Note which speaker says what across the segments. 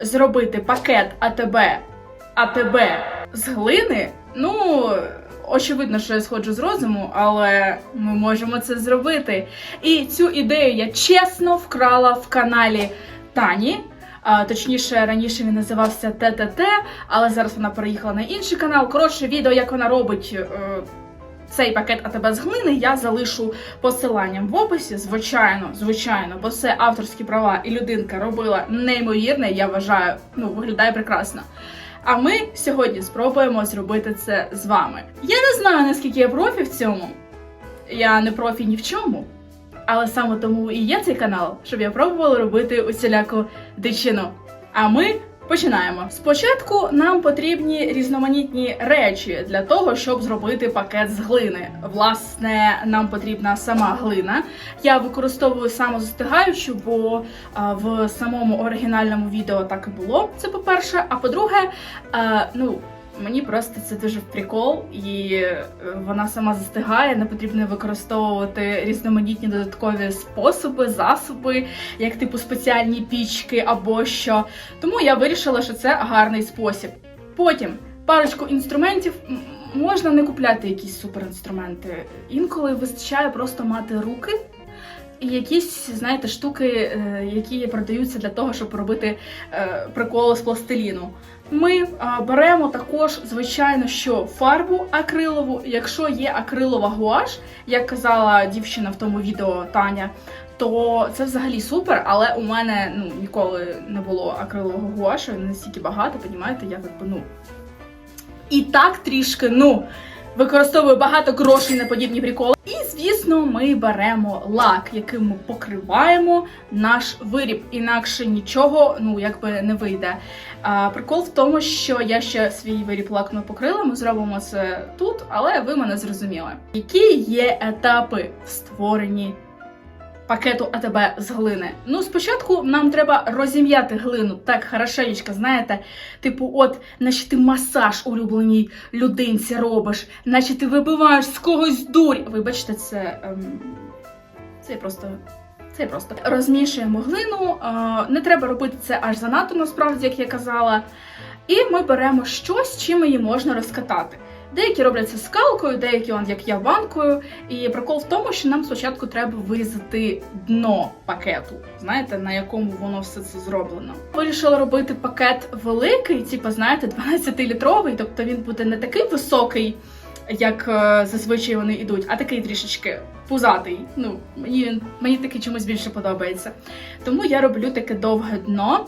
Speaker 1: зробити пакет АТБ АТБ з глини, ну. Очевидно, що я сходжу з розуму, але ми можемо це зробити. І цю ідею я чесно вкрала в каналі Тані. А, точніше, раніше він називався ТТТ, але зараз вона переїхала на інший канал. Коротше, відео, як вона робить е, цей пакет АТБ з глини, я залишу посиланням в описі. Звичайно, звичайно, бо це авторські права і людинка робила неймовірне, я вважаю, ну виглядає прекрасно. А ми сьогодні спробуємо зробити це з вами. Я не знаю, наскільки я профі в цьому. Я не профі ні в чому. Але саме тому і є цей канал, щоб я пробувала робити усіляку дичину. А ми починаємо. Спочатку нам потрібні різноманітні речі для того, щоб зробити пакет з глини. Власне, нам потрібна сама глина. Я використовую самозастигаючу, бо в самому оригінальному відео так і було. Це по-перше. А по-друге, ну. Мені просто це дуже в прикол, і е, вона сама застигає. Не потрібно використовувати різноманітні додаткові способи, засоби, як типу спеціальні пічки або що. Тому я вирішила, що це гарний спосіб. Потім парочку інструментів можна не купляти якісь суперінструменти. Інколи вистачає просто мати руки. Якісь, знаєте, штуки, е, які продаються для того, щоб робити е, приколи з пластиліну. Ми е, беремо також, звичайно, що фарбу акрилову. Якщо є акрилова гуаш, як казала дівчина в тому відео Таня, то це взагалі супер, але у мене ну, ніколи не було акрилового гуашу, не настільки багато, понімаєте, я якби, ну. І так трішки, ну, використовую багато грошей на подібні приколи. І, звісно, ми беремо лак, яким ми покриваємо наш виріб, інакше нічого ну якби не вийде. А, прикол в тому, що я ще свій виріб лак не покрила. Ми зробимо це тут, але ви мене зрозуміли. Які є етапи в створенні пакету АТБ з глини? Ну, спочатку нам треба розім'яти глину так хорошенечко, знаєте, типу, от, наче ти масаж улюбленій людинці робиш, наче ти вибиваєш з когось дурь. Вибачте, це. Ем, це просто. Це просто розмішуємо глину. Не треба робити це аж занадто, насправді, як я казала. І ми беремо щось, чим її можна розкатати. Деякі роблять це скалкою, деякі, он, як я, банкою. І прикол в тому, що нам спочатку треба вирізати дно пакету, знаєте, на якому воно все це зроблено. Вирішила робити пакет великий, типу, знаєте, 12-літровий, тобто він буде не такий високий, як е, зазвичай вони йдуть, а такий трішечки пузатий. Ну, мені мені такий чомусь більше подобається. Тому я роблю таке довге дно.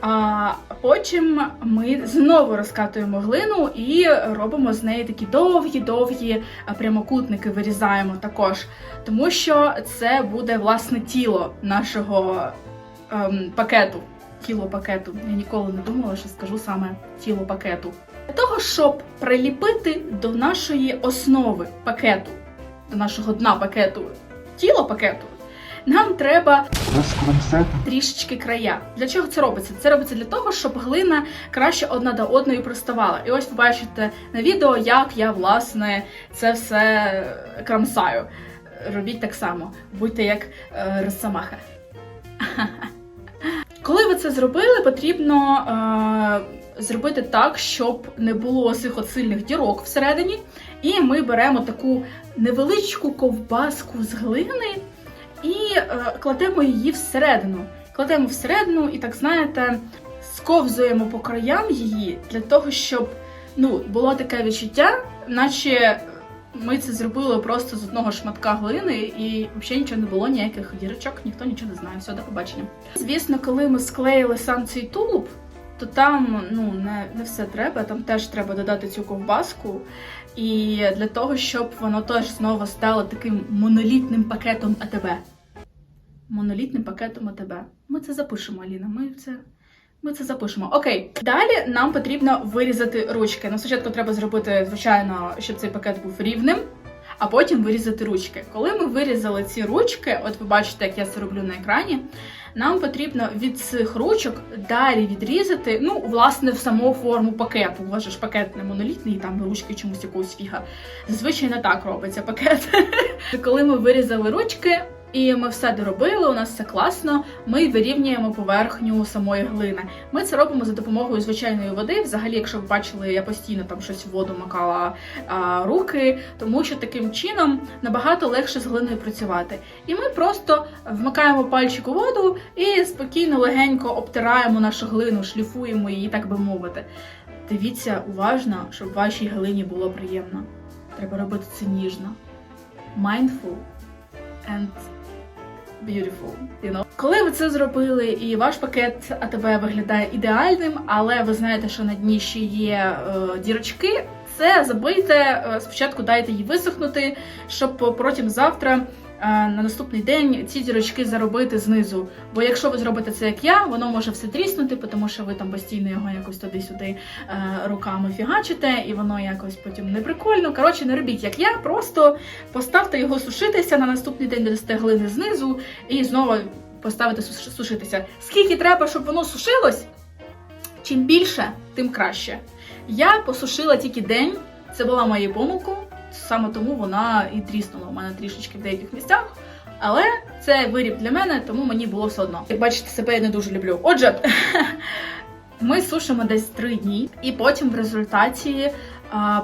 Speaker 1: А потім ми знову розкатуємо глину і робимо з неї такі довгі-довгі прямокутники, вирізаємо також. Тому що це буде власне тіло нашого ем, пакету. Тіло пакету. Я ніколи не думала, що скажу саме тіло пакету. Для того, щоб приліпити до нашої основи пакету, до нашого дна пакету, тіло пакету, нам треба трішечки края. Для чого це робиться? Це робиться для того, щоб глина краще одна до одної приставала. І ось ви бачите на відео, як я власне це все крамсаю. Робіть так само, будьте як е, Росомаха. Коли ви це зробили, потрібно е, зробити так, щоб не було цих от сильних дірок всередині. І ми беремо таку невеличку ковбаску з глини і е, кладемо її всередину. Кладемо всередину і так знаєте, сковзуємо по краям її для того, щоб ну, було таке відчуття, наче ми це зробили просто з одного шматка глини, і взагалі нічого не було, ніяких дірочок, ніхто нічого не знає. Все, до побачення. Звісно, коли ми склеїли сам цей тулуб, то там ну не, не все треба. Там теж треба додати цю ковбаску. І для того, щоб воно теж знову стало таким монолітним пакетом АТБ. Монолітним пакетом АТБ. Ми це запишемо, Аліна. Ми це. Ми це запишемо. Окей. Далі нам потрібно вирізати ручки. Ну, спочатку треба зробити, звичайно, щоб цей пакет був рівним, а потім вирізати ручки. Коли ми вирізали ці ручки, от ви бачите, як я це роблю на екрані, нам потрібно від цих ручок далі відрізати, ну, власне, в саму форму пакету. У ж пакет не монолітний, там ручки чомусь якогось фіга. Зазвичай не так робиться пакет. Коли ми вирізали ручки, І ми все доробили, у нас все класно. Ми вирівнюємо поверхню самої глини. Ми це робимо за допомогою звичайної води. Взагалі, якщо ви бачили, я постійно там щось в воду макала а, руки, тому що таким чином набагато легше з глиною працювати. І ми просто вмикаємо пальчик у воду і спокійно легенько обтираємо нашу глину, шліфуємо її, так би мовити. Дивіться уважно, щоб вашій глині було приємно. Треба робити це ніжно, mindful and beautiful. You know? Коли ви це зробили, і ваш пакет АТБ виглядає ідеальним, але ви знаєте, що на дні ще є е, дірочки. Це забийте, е, спочатку дайте їй висохнути, щоб потім завтра на наступний день ці дірочки заробити знизу. Бо якщо ви зробите це як я, воно може все тріснути, тому що ви там постійно його якось туди-сюди е, руками фігачите, і воно якось потім не прикольно. Коротше, не робіть як я, просто поставте його сушитися на наступний день додасте глини знизу і знову поставити сушитися. Скільки треба, щоб воно сушилось? Чим більше, тим краще. Я посушила тільки день, це була моя помилка, саме тому вона і тріснула у мене трішечки в деяких місцях. Але це виріб для мене, тому мені було все одно. Як бачите, себе я не дуже люблю. Отже, ми сушимо десь три дні, і потім в результаті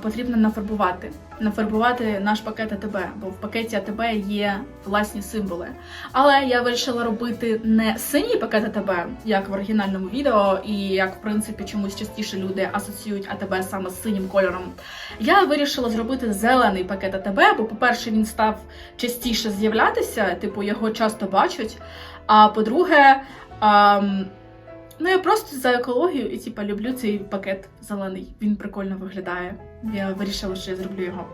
Speaker 1: потрібно нафарбувати. Нафарбувати наш пакет АТБ, бо в пакеті АТБ є власні символи. Але я вирішила робити не синій пакет АТБ, як в оригінальному відео, і як в принципі чомусь частіше люди асоціюють АТБ саме з синім кольором. Я вирішила зробити зелений пакет АТБ, бо, по-перше, він став частіше з'являтися, типу його часто бачать. А по-друге, ну я просто за екологію і типа люблю цей пакет зелений. Він прикольно виглядає. Я вирішила, що я зроблю його.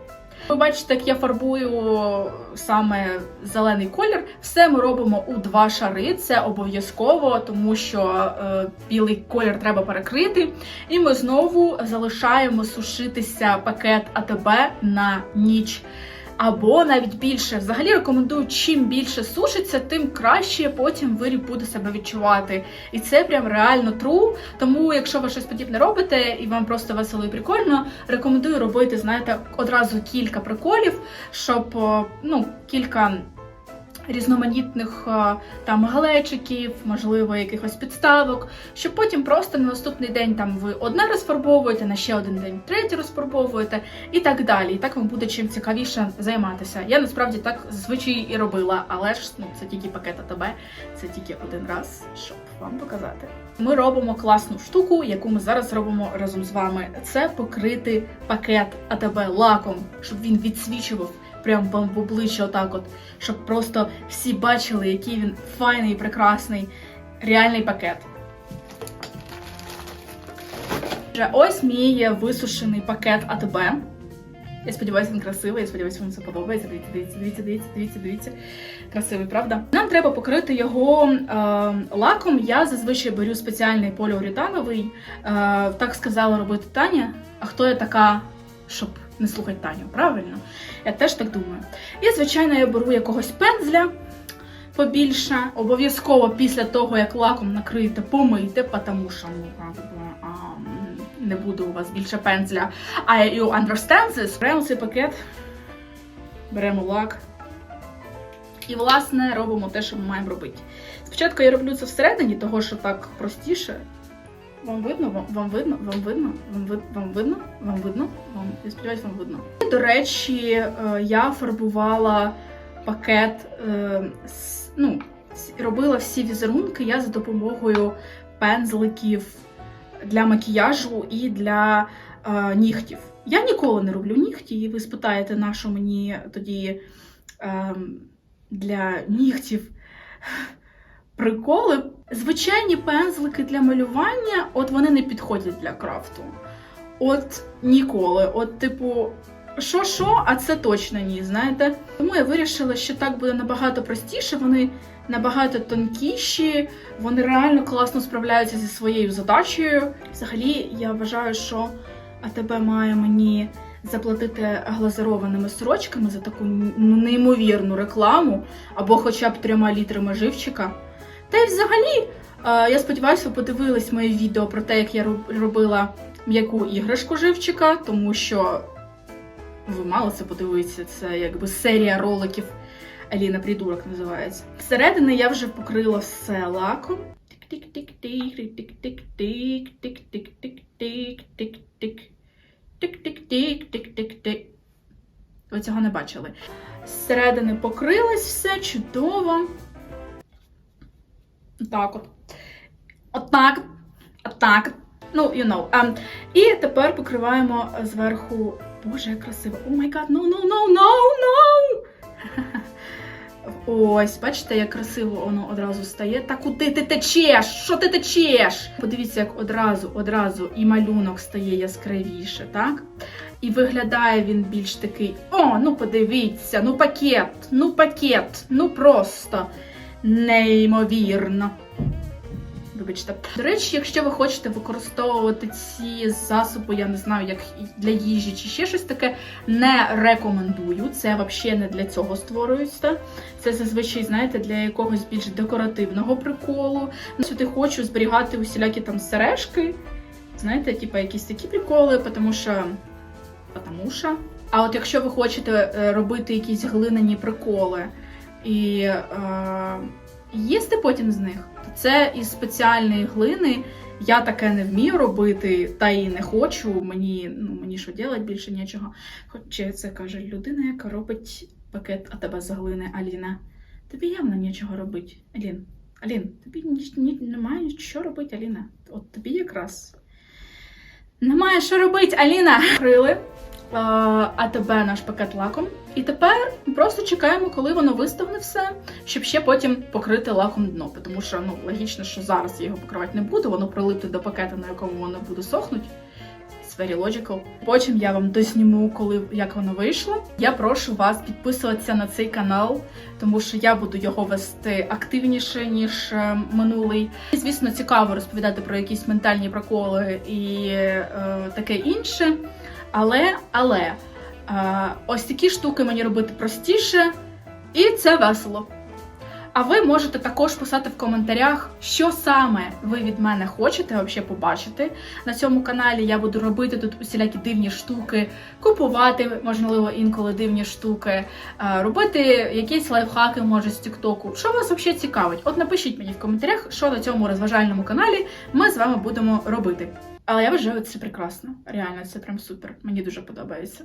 Speaker 1: Ви бачите, як я фарбую саме зелений колір. Все ми робимо у два шари. Це обов'язково, тому що е, білий колір треба перекрити. І ми знову залишаємо сушитися пакет АТБ на ніч. Або навіть більше. Взагалі рекомендую, чим більше сушиться, тим краще потім виріб буде себе відчувати. І це прям реально тру. Тому, якщо ви щось подібне робите і вам просто весело і прикольно, рекомендую робити, знаєте, одразу кілька приколів, щоб ну, кілька. Різноманітних е, там галечиків, можливо, якихось підставок, щоб потім просто на наступний день там ви одне розфарбовуєте, на ще один день третє розфарбовуєте і так далі. І так вам буде чим цікавіше займатися. Я насправді так зазвичай і робила, але ж ну це тільки пакет АТБ, це тільки один раз, щоб вам показати. Ми робимо класну штуку, яку ми зараз робимо разом з вами. Це покрити пакет АТБ лаком, щоб він відсвічував прям вам в обличчя отак от, щоб просто всі бачили, який він файний прекрасний, реальний пакет. Ось мій висушений пакет АТБ. Я сподіваюся, він красивий, я сподіваюся, вам це подобається. Дивіться, дивіться, дивіться, дивіться, дивіться, дивіться. Красивий, правда? Нам треба покрити його е, лаком. Я зазвичай беру спеціальний поліуретановий. Е, так сказала робити Таня. А хто я така, щоб не слухати Таню? Правильно? Я теж так думаю. І, звичайно, я беру якогось пензля побільше. Обов'язково після того, як лаком накриєте, помийте, тому що ну, а, не буде у вас більше пензля. I you understand this? Беремо цей пакет, беремо лак. І, власне, робимо те, що ми маємо робити. Спочатку я роблю це всередині, того що так простіше. Вам видно? Вам, видно? Вам видно? Вам, ви, вам видно? Вам видно? Вам, я сподіваюся, вам видно. До речі, е, я фарбувала пакет, е, ну, робила всі візерунки я за допомогою пензликів для макіяжу і для е, нігтів. Я ніколи не роблю нігті, і ви спитаєте, на що мені тоді е, для нігтів приколи. Звичайні пензлики для малювання, от вони не підходять для крафту. От ніколи. От, типу, що що, а це точно ні, знаєте. Тому я вирішила, що так буде набагато простіше. Вони набагато тонкіші, вони реально класно справляються зі своєю задачею. Взагалі, я вважаю, що АТБ має мені заплатити глазированими сорочками за таку ну, неймовірну рекламу, або хоча б трьома літрами живчика. Та й взагалі, е, я сподіваюся, ви подивились моє відео про те, як я робила м'яку іграшку живчика, тому що ви мали це подивитися. Це якби серія роликів Еліна Придурок називається. Всередини я вже покрила все лаком. Тик-тик-тик-тик, тик-тик-тик, тик-тик-тик-тик, тик-тик-тик-тик-тик-тик. Ви цього не бачили. Зсередини покрилось все чудово. Отак от. Отак. Отак. Ну, you know. Um, і тепер покриваємо зверху. Боже, як красиво. О май гад, no, no, no, no! Ось, бачите, як красиво воно одразу стає. Та куди ти течеш? Що ти течеш? Подивіться, як одразу, одразу і малюнок стає яскравіше, так? І виглядає він більш такий: о, ну подивіться, ну пакет, ну пакет, ну просто неймовірно. Вибачте. До речі, якщо ви хочете використовувати ці засоби, я не знаю, як для їжі чи ще щось таке, не рекомендую. Це взагалі не для цього створюється. Це зазвичай, знаєте, для якогось більш декоративного приколу. Сюди хочу зберігати усілякі там сережки. Знаєте, типу якісь такі приколи, тому що. Потому що. А от якщо ви хочете е, робити якісь глиняні приколи і е, їсти потім з них, це із спеціальної глини. Я таке не вмію робити, та і не хочу. Мені ну мені що робити більше нічого. Хоча це каже людина, яка робить пакет а тебе з глини Аліна. Тобі явно нічого робити, Алін. Алін, тобі ні, ні, немає нічого робити, Аліна. От тобі якраз. Немає що робити, Аліна. Крили АТБ наш пакет лаком. І тепер просто чекаємо, коли воно виставне все, щоб ще потім покрити лаком дно. Тому що ну логічно, що зараз я його покривати не буду, воно прилипне до пакета, на якому воно буде сохнути. Very logical. Потім я вам досніму, коли як воно вийшло. Я прошу вас підписуватися на цей канал, тому що я буду його вести активніше ніж е, минулий. І, звісно, цікаво розповідати про якісь ментальні проколи і е, таке інше. Але, але е, ось такі штуки мені робити простіше, і це весело. А ви можете також писати в коментарях, що саме ви від мене хочете вообще побачити на цьому каналі. Я буду робити тут усілякі дивні штуки, купувати, можливо, інколи дивні штуки, е, робити якісь лайфхаки, може, з Тіктоку. Що вас взагалі цікавить? От напишіть мені в коментарях, що на цьому розважальному каналі ми з вами будемо робити. Але я вважаю це прекрасно. Реально, це прям супер. Мені дуже подобається.